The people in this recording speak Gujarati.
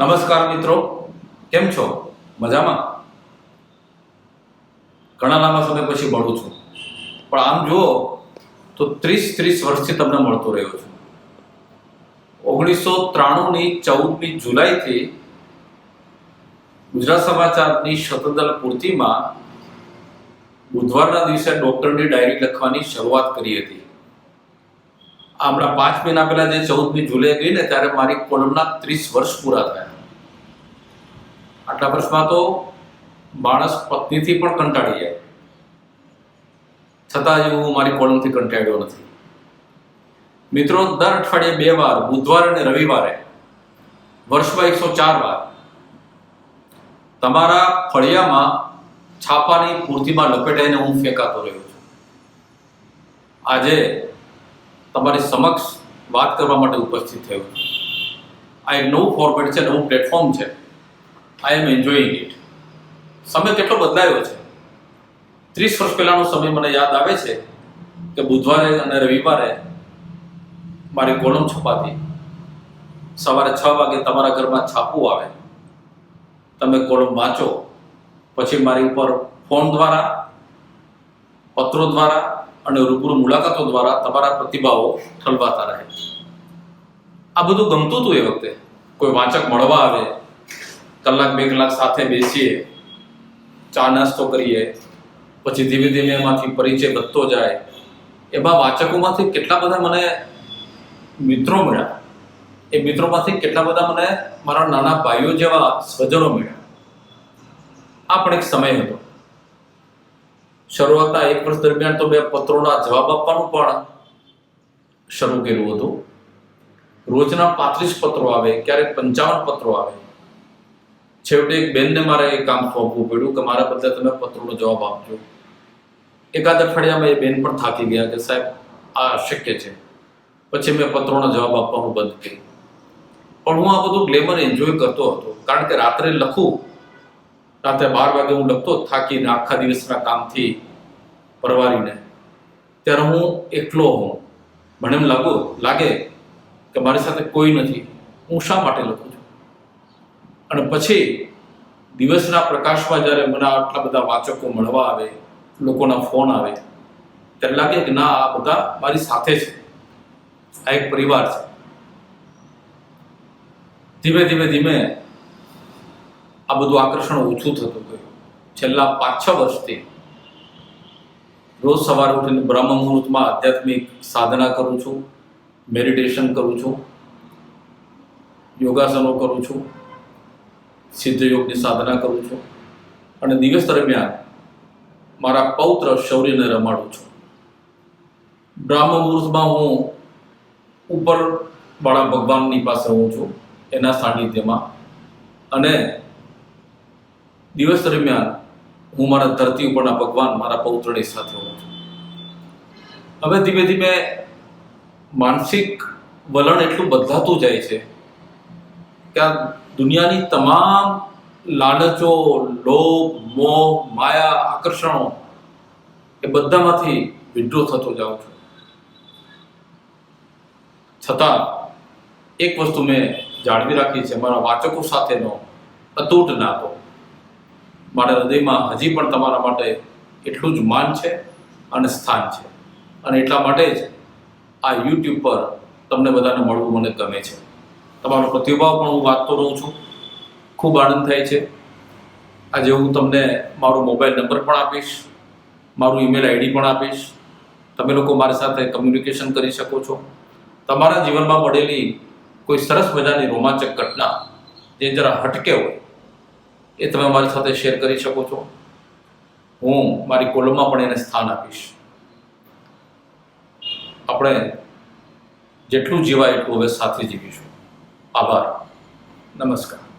નમસ્કાર મિત્રો, કેમ છો? મજામાં? ઘણા લાંબા સમય પછી મળું છું. પણ આમ જુઓ તો ત્રીસ ત્રીસ વર્ષથી તમને મળતો રહ્યો છું. ઓગણીસો ત્રાણુંની ચૌદમી જુલાઈથી ગુજરાત સમાચારની શતદલ પૂર્તિમાં બુધવારના દિવસે ડૉક્ટરની ડાયરી લખવાની શરૂઆત કરી હતી. હમણાં પાંચ મહિના પહેલા જે ચૌદમી જુલાઈ ગઈ ને, ત્યારે મારી કોલમના ત્રીસ વર્ષ પૂરા થયા. આટલા વર્ષમાં તો માણસ પત્નીથી પણ કંટાળી જાય. છતાં હજી હું મારી કોલમથી કંટાળ્યો નથી. મિત્રો, દર અઠવાડિયે બે વાર, બુધવાર અને રવિવારે, વર્ષમાં એકસો ચાર વાર, તમારા ફળિયામાં છાપાની પૂર્તિમાં લપેટાઈને હું ફેંકાતો રહ્યો છું. આજે તમારી સમક્ષ વાત કરવા માટે ઉપસ્થિત થયો છું. આ એક નવું ફોર્મેટ છે, નવું પ્લેટફોર્મ છે. આઈ એમ એન્જોઈંગ ઇટ સમય કેટલો બદલાયો છે? ત્રીસ વર્ષ પહેલાનો સમય મને યાદ આવે છે કે બુધવારે અને રવિવારે મારી કોલમ છપાતી. સવારે છ વાગે તમારા ઘરમાં છાપું આવે. તમે કોલમ વાંચો. પછી મારી ઉપર ફોન દ્વારા, પત્રો દ્વારા અને રૂબરૂ મુલાકાતો દ્વારા તમારા પ્રતિભાવો ઠલવાતા રહે. આ બધું ગમતું હતું એ વખતે. કોઈ વાંચક મળવા આવે કલાક બે કલાક સાથે બેસીએ, ચા નાસ્તો કરીએ, પછી ધીમે ધીમે એમાંથી પરિચય વધતો જાય. એમાં વાચકોમાંથી કેટલા બધા મને મિત્રો મળ્યા? એ મિત્રોમાંથી કેટલા બધા મને મારા નાના ભાઈઓ જેવા સ્વજનો મળ્યા? આ પણ એક સમય હતો. શરૂઆતના એક વર્ષ દરમિયાન તો મેં પત્રોના જવાબ આપવાનું પણ શરૂ કર્યું હતું. રોજના પાંત્રીસ પત્રો આવે, ક્યારેક પંચાવન પત્રો આવે. છેવટે એક બેનને મારે એ કામ સોંપવું પડ્યું કે મારા બદલે તમે પત્રોનો જવાબ આપજો. એકાદ અઠવાડિયામાં એ બેન પણ થાકી ગયા કે સાહેબ, આ શક્ય છે. પછી મેં પત્રોનો જવાબ આપવાનું બંધ કર્યું. પણ હું આ બધું ગ્લેમર એન્જોય કરતો હતો, કારણ કે રાત્રે લખું, રાત્રે બાર વાગે હું લખતો, થાકીને આખા દિવસના કામથી પરવારીને. ત્યારે હું એકલો હોઉં. મને એમ લાગુ, લાગે કે મારી સાથે કોઈ નથી. હું શા માટે લખું? અને પછી દિવસના પ્રકાશમાં જ્યારે મને આટલા બધા વાચકો મળવા આવે, લોકોના ફોન આવે, ત્યારે લાગે કે ના, આ બધા મારી સાથે છે. આ એક પરિવાર છે. ધીમે ધીમે ધીમે આ બધું આકર્ષણ ઓછું થતું ગયું. છેલ્લા પાંચ છ વર્ષથી રોજ સવારે ઉઠીને બ્રહ્મ મુહૂર્તમાં આધ્યાત્મિક સાધના કરું છું, મેડિટેશન કરું છું, યોગાસનો કરું છું. સિદ્ધ યોગની સાધના કરું છું. અને દિવસ દરમિયાન મારા પૌત્ર શૌર્યને રમાડું છું. બ્રાહ્મ મુહૂર્તમાં હું ઉપર વાળા ભગવાનની પાસે હું છું, એના સાનિધ્યમાં. અને દિવસ દરમિયાન હું મારા ધરતી ઉપરના ભગવાન મારા પૌત્રની સાથે હોઉં છું. હવે ધીમે ધીમે માનસિક વલણ એટલું બદલાતું જાય છે કે આ દુનિયાની તમામ લાલચો, લોભ, મોહ, માયા, આકર્ષણો એ બધામાંથી વિડ્રો થતો જાઉં છું. છતાં એક વસ્તુ મેં જાળવી રાખી છે, મારા વાચકો સાથેનો અતૂટ નાતો. મારા હૃદયમાં હજી પણ તમારા માટે એટલું જ માન છે અને સ્થાન છે. અને એટલા માટે જ આ યુટ્યુબ પર તમને બધાને મળવું મને ગમે છે. તમારો પ્રતિભાવ પણ હું વાંચતો રહું છું. ખૂબ આનંદ થાય છે. આજે હું તમને મારો મોબાઈલ નંબર પણ આપીશ. મારું ઈમેલ આઈડી પણ આપીશ. તમે લોકો મારી સાથે કમ્યુનિકેશન કરી શકો છો. તમારા જીવનમાં મળેલી કોઈ સરસ મજાની રોમાંચક ઘટના જે જરા હટકે હોય, એ તમે મારી સાથે શેર કરી શકો છો. હું મારી કોલમમાં પણ એને સ્થાન આપીશ. આપણે જેટલું જીવાય એટલું હવે સાથે જીવીશું. આભાર. નમસ્કાર.